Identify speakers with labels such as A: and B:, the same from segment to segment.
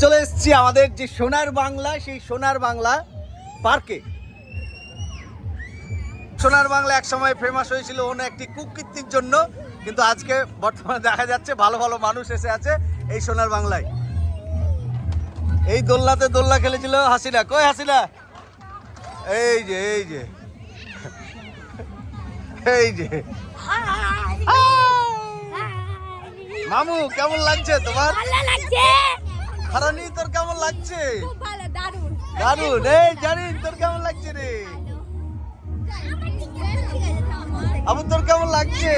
A: চলে এসেছি আমাদের যে সোনার বাংলা সেই সোনার বাংলা পার্কে। সোনার বাংলা এক সময় ফেমাস হয়েছিল অন্য একটি কুকীর্তির জন্য কিন্তু আজকে বর্তমানে দেখা যাচ্ছে ভালো ভালো মানুষ এসে আছে এই সোনার বাংলায়। এই দোলনাতে দোলনা খেলেছিল হাসিনা। কই হাসিনা? এই যে এই যে। এই যে। মামু কেমন লাগছে তোমার?
B: ভালো লাগছে।
A: হারানি তোর কেমন লাগছে?
B: খুব ভালো দারুণ।
A: এই জানি তোর কেমন লাগছে রে? আবু তোর কেমন লাগছে?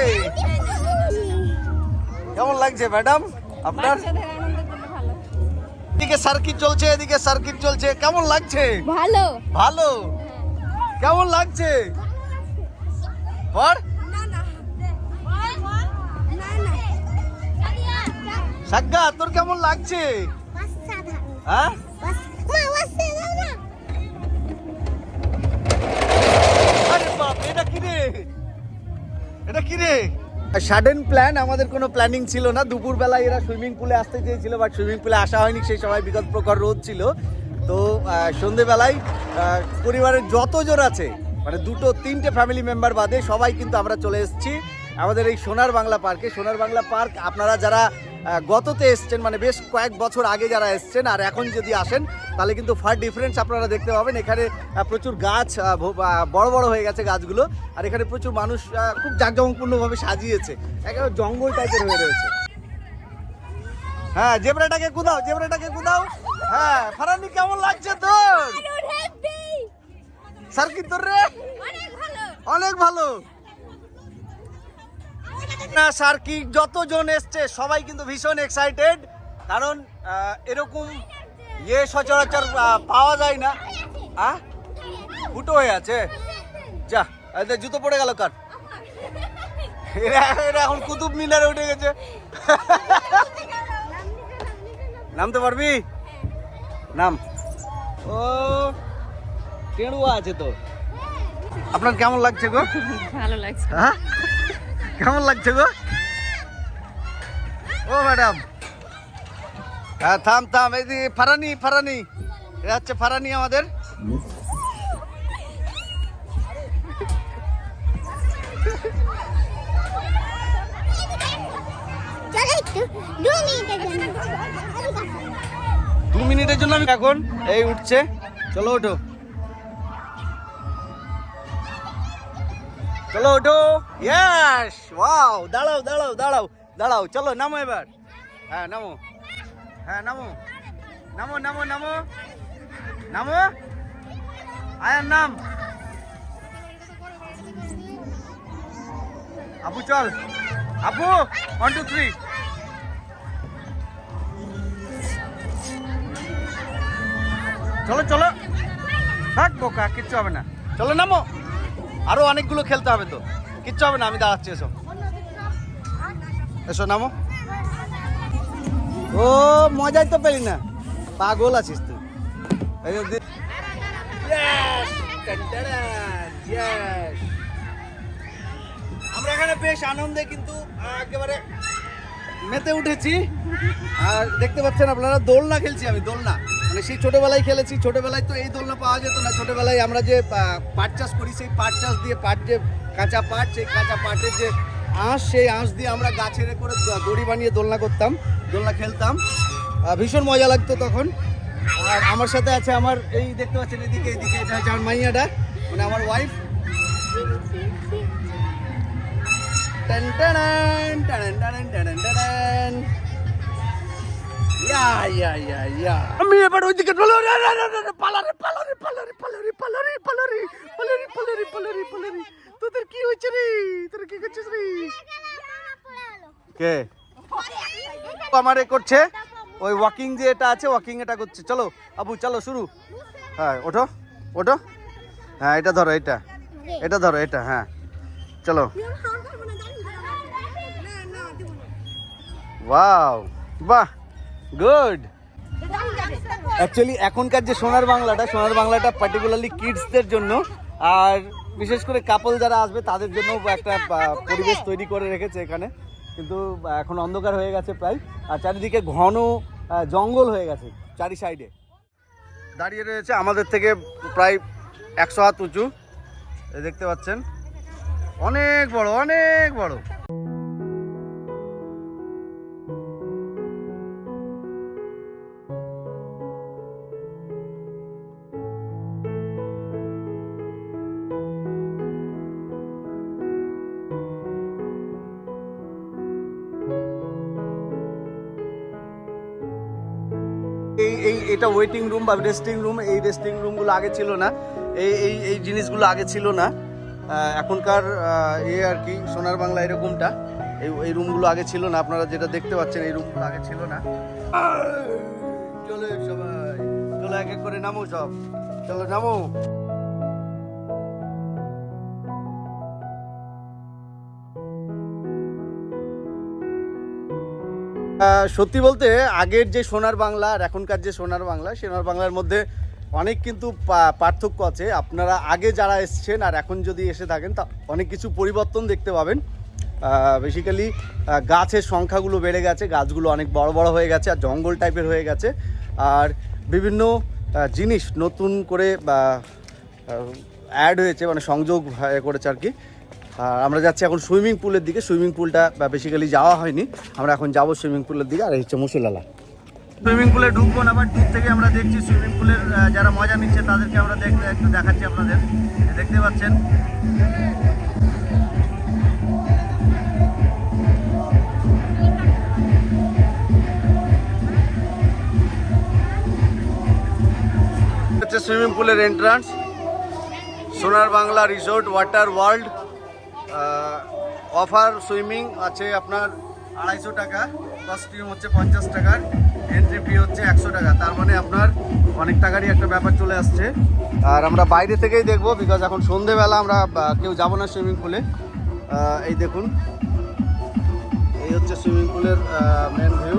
A: কেমন লাগছে ম্যাডাম? আপনার? এদিকে সার্কিট চলছে এদিকে সার্কিট চলছে। কেমন লাগছে?
B: ভালো।
A: ভালো? কেমন লাগছে? পর সাজ্ঞা তোর কেমন লাগছে? হ্যাঁ? এটা কি রে? এটা কি রে? সাডেন প্ল্যান আমাদের কোনো প্ল্যানিং ছিল না। দুপুরবেলায় এরা সুইমিং পুলে আসতে চেয়েছিল বাট সুইমিং পুলে আসা হয়নি সেই সময় বিগত প্রখর রোদ ছিল। তো সন্ধেবেলায় পরিবারের যতজন আছে মানে দুটো তিনটে ফ্যামিলি মেম্বার বাদে সবাই কিন্তু আমরা চলে এসেছি। আমাদের এই সোনার বাংলা পার্কে সোনার বাংলা পার্ক আপনারা যারা গততে এসছেন মানে বেশ কয়েক বছর আগে যারা এসছেন আর এখন যদি আসেন তাহলে কিন্তু ফার ডিফারেন্স আপনারা দেখতে পাবেন। এখানে প্রচুর গাছ বড় বড় হয়ে গেছে গাছগুলো আর এখানে প্রচুর মানুষ খুব জাঁকজমকপূর্ণভাবে সাজিয়েছে। একেবারে জঙ্গল টাইপের হয়ে রয়েছে। হ্যাঁ জেবরাটাকে কুদাও জেবরাটাকে কুদাও। হ্যাঁ ফারানি কেমন লাগছে তোর? সার্কিট তোর রে? অনেক ভালো। না সার্কিট যতজন এসছে সবাই কিন্তু ভীষণ এক্সাইটেড কারণ এরকম ইয়ে সচরাচর পাওয়া যায় না। আ ফুটো হয়ে আছে। যা জুতো পড়ে গেল কার? এরা এরা এখন কুতুব মিনারে উঠে গেছে। নামতে পারবি? নাম। ও টেড়ুয়া আছে তো আপনার কেমন লাগছে গো?
B: ভালো লাগছে।
A: হ্যাঁ? কেমন লাগছে গো? ও ম্যাডাম। হ্যাঁ থাম থাম, এই যে ফারানি ফারানি। এটা হচ্ছে ফারানি আমাদের। দু মিনিটের জন্য আমি এখন এই উঠছে। চলো ওঠো। চলো ওঠো ইয়েস ওয়াও দাঁড়াও দাঁড়াও দাঁড়াও দাঁড়াও চলো নামো এবার হ্যাঁ নামো হ্যাঁ নামো নামো নামো নামো নামো আয়ার নাম আপু চল আপু ওয়ান টু থ্রি চলো চলো থাক বোকা কিচ্ছু হবে না চলো নামো আরও অনেকগুলো খেলতে হবে তো। কিচ্ছু হবে না, আমি দাঁড়াচ্ছি, এসো। এসো, নামো। ও, মজাই তো পেলি না। পাগল আছিস তুই! আমরা এখানে বেশ আনন্দে কিন্তু একেবারে মেতে উঠেছি। আর দেখতে পাচ্ছেন আপনারা, দোলনা খেলছি আমি, দোলনা। মানে সেই ছোটবেলায় খেলেছি ছোটবেলায় তো এই দোলনা পাওয়া যেত না ছোটবেলায় আমরা যে পাট চাষ করি সেই পাট চাষ দিয়ে পাট যে কাঁচা পাট সেই কাঁচা পাটের যে আঁশ সেই আঁশ দিয়ে আমরা গাছের করে দড়ি বানিয়ে দোলনা করতাম দোলনা খেলতাম। ভীষণ মজা লাগতো তখন। আর আমার সাথে আছে আমার এই দেখতে পাচ্ছেন এদিকে এদিকে এটা হচ্ছে আমার মাইয়াটা মানে আমার ওয়াইফ টান টানান, টানান, টানান, টানান, টানান। ইয়া, ইয়া, ইয়া, ইয়া। আমি এবার ওইদিকে পালারে, পালারে, পালারে, পালারে, পালারে, পালারে, পালারে, পালারে, পালারে, পালারে। তোদের কি হয়েছে রে? তোরা কি করছিস রে? কে? আমার করছে? ওই ওয়াকিং যে এটা আছে ওয়াকিং এটা করছে। চলো আবু চলো শুরু। হ্যাঁ ওঠো ওঠো। হ্যাঁ এটা ধরো এটা। এটা ধরো এটা হ্যাঁ। চলো। ওয়াও বাহ! গুড অ্যাকচুয়ালি এখনকার যে সোনার বাংলাটা সোনার বাংলাটা পার্টিকুলারলি কিডসদের জন্য, আর বিশেষ করে কাপল যারা আসবে, তাদের জন্য একটা পরিবেশ তৈরি করে রেখেছে এখানে। কিন্তু এখন অন্ধকার হয়ে গেছে প্রায়। আর চারিদিকে ঘন জঙ্গল হয়ে গেছে, চারি সাইডে দাঁড়িয়ে রয়েছে আমাদের থেকে প্রায় একশো হাত উঁচু। দেখতে পাচ্ছেন? অনেক বড় অনেক বড়। এটা ওয়েটিং রুম বা রেস্টিং রুম এই রেস্টিং রুমগুলো আগে ছিল না। এই এই এই জিনিসগুলো আগে ছিল না। এখনকার এ আর কি, সোনার বাংলা এরকমটা। এই এই রুমগুলো আগে ছিল না। আপনারা যেটা দেখতে পাচ্ছেন, এই রুমগুলো আগে ছিল না। চলো সবাই, চলো এক এক করে নামো সব। চলো নামো। সত্যি বলতে আগের যে সোনার বাংলা আর এখনকার যে সোনার বাংলা, সোনার বাংলার মধ্যে অনেক কিন্তু পার্থক্য আছে। আপনারা আগে যারা এসছেন আর এখন যদি এসে থাকেন, তা অনেক কিছু পরিবর্তন দেখতে পাবেন। বেসিক্যালি গাছের সংখ্যাগুলো বেড়ে গেছে, গাছগুলো অনেক বড় বড় হয়ে গেছে আর জঙ্গল টাইপের হয়ে গেছে। আর বিভিন্ন জিনিস নতুন করে অ্যাড হয়েছে মানে সংযোগ করেছে আর কি। আর আমরা যাচ্ছি এখন সুইমিং পুলের দিকে। সুইমিং পুলটা বেসিক্যালি যাওয়া হয়নি। আমরা এখন যাব সুইমিং পুলের দিকে, আর হচ্ছে মুসুলালা সুইমিং পুলে ঢুকবো না বাট দূর থেকে আমরা দেখছি সুইমিং পুলের যারা মজা নিচ্ছে তাদেরকে আমরা দেখতে, একটু দেখাচ্ছি আপনাদের। দেখতে পাচ্ছেন? হচ্ছে সুইমিং পুলের entrance Sonar Bangla resort, water world. Offer swimming আছে আপনার আড়াইশো টাকা কস্টিউম হচ্ছে পঞ্চাশ টাকার এন্ট্রি ফি হচ্ছে একশো টাকা। তার মানে আপনার অনেক টাকারই একটা ব্যাপার চলে আসছে। আর আমরা বাইরে থেকেই দেখব বিকজ এখন সন্ধেবেলা আমরা কেউ যাব না সুইমিং পুলে এই দেখুন, এই হচ্ছে সুইমিং পুলের মেন ভিউ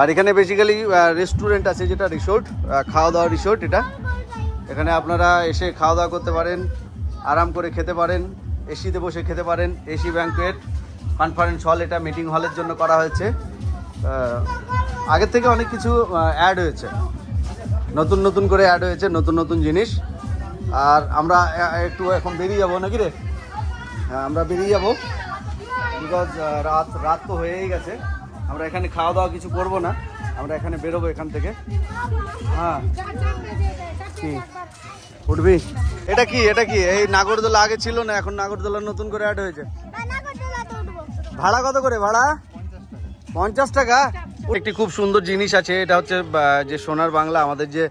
A: আর এখানে বেসিক্যালি রেস্টুরেন্ট আছে যেটা রিসোর্ট খাওয়া দাওয়া রিসোর্ট এটা। এখানে আপনারা এসে খাওয়া দাওয়া করতে পারেন, আরাম করে খেতে পারেন, এসিতে বসে খেতে পারেন এসি ব্যাঙ্কুয়েট কনফারেন্স হল এটা মিটিং হলের জন্য করা হয়েছে। আগের থেকে অনেক কিছু অ্যাড হয়েছে। নতুন নতুন করে অ্যাড হয়েছে, নতুন নতুন জিনিস। আর আমরা একটু এখন বেরিয়ে যাব নাকি রে? হ্যাঁ আমরা বেরিয়ে যাব। বিকজ রাত রাত তো হয়েই গেছে। আমরা এখানে খাওয়া দাওয়া কিছু করব না। আমরা এখানে বেরোবো এখান থেকে। হ্যাঁ। উঠবি? এটা কি? এটা কি? এই নাগরদোলা আগে ছিল না, এখন নাগরদোলা নতুন করে অ্যাড হয়েছে। ভাড়া কত করে ভাড়া? পঞ্চাশ টাকা? একটি খুব সুন্দর জিনিস আছে, এটা হচ্ছে যে সোনার বাংলা, আমাদের যে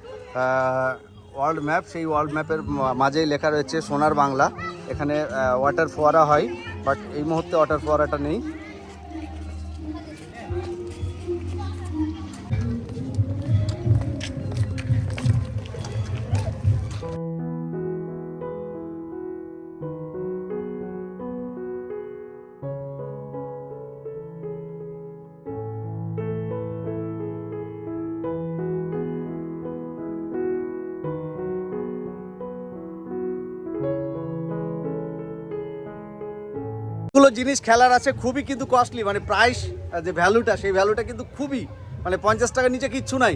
A: ওয়ার্ল্ড ম্যাপ সেই ওয়ার্ল্ড ম্যাপের মাঝেই লেখা রয়েছে সোনার বাংলা। এখানে ওয়াটার ফোয়ারা হয় বাট এই মুহূর্তে ওয়াটার ফোয়ারাটা নেই। গুলো জিনিস খেলার আছে খুবই কিন্তু কস্টলি মানে প্রাইস যে ভ্যালুটা সেই ভ্যালুটা কিন্তু খুবই মানে পঞ্চাশ টাকার নিচে কিচ্ছু নাই।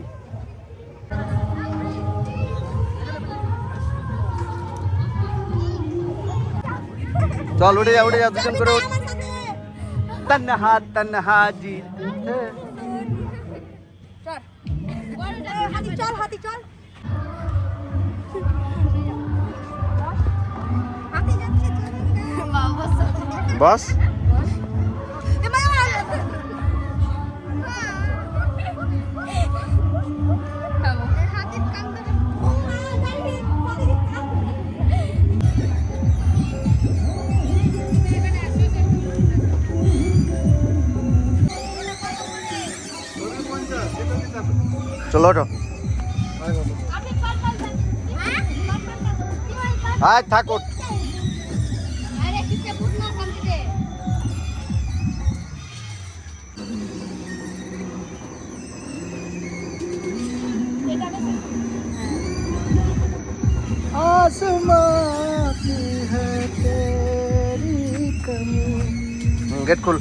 A: চল উঠে যা উঠে যা দুজন করে উঠ। তন্নহা তন্নহা জি।
B: হাতি চল হাতি চল। হাতি যাচ্ছে বাবা।
A: বস? চলো ওঠো। আয় থাক ওঠ। गेट खोल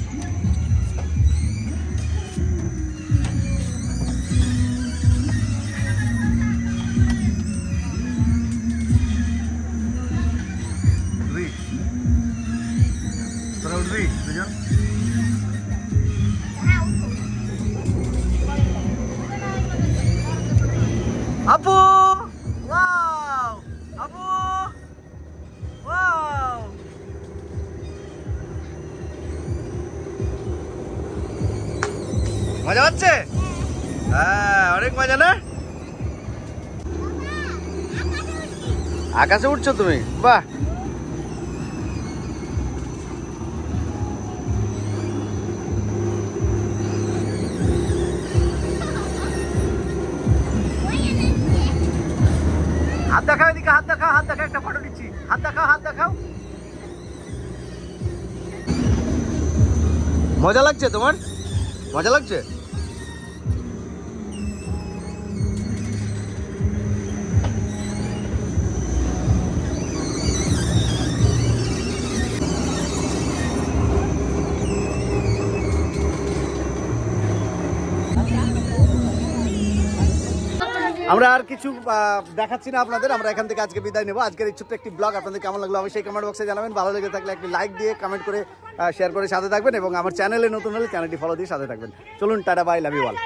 A: মজা হচ্ছে? হ্যাঁ অনেক মজা, না? আকাশে উঠছো তুমি? বাহ! হাত দেখাও এদিকে, হাত দেখাও হাত দেখাও, একটা ফটো নিচ্ছি হাত দেখাও হাত দেখাও। মজা লাগছে তোমার? মজা লাগছে? আমরা আর কিছু দেখাচ্ছি না আপনাদের, আমরা এখান থেকে আজকে বিদায় নেব। আজকের এই ছোট্ট একটি ব্লগ, আপনাদের কেমন লাগল অবশ্যই কমেন্ট বক্সে জানাবেন। ভালো লেগে থাকলে একটি লাইক দিয়ে কমেন্ট করে শেয়ার করে সাথে থাকবেন এবং আমার চ্যানেলে নতুন হলে চ্যানেলটি ফলো দিয়ে সাথে থাকবেন। চলুন, tata bye love you all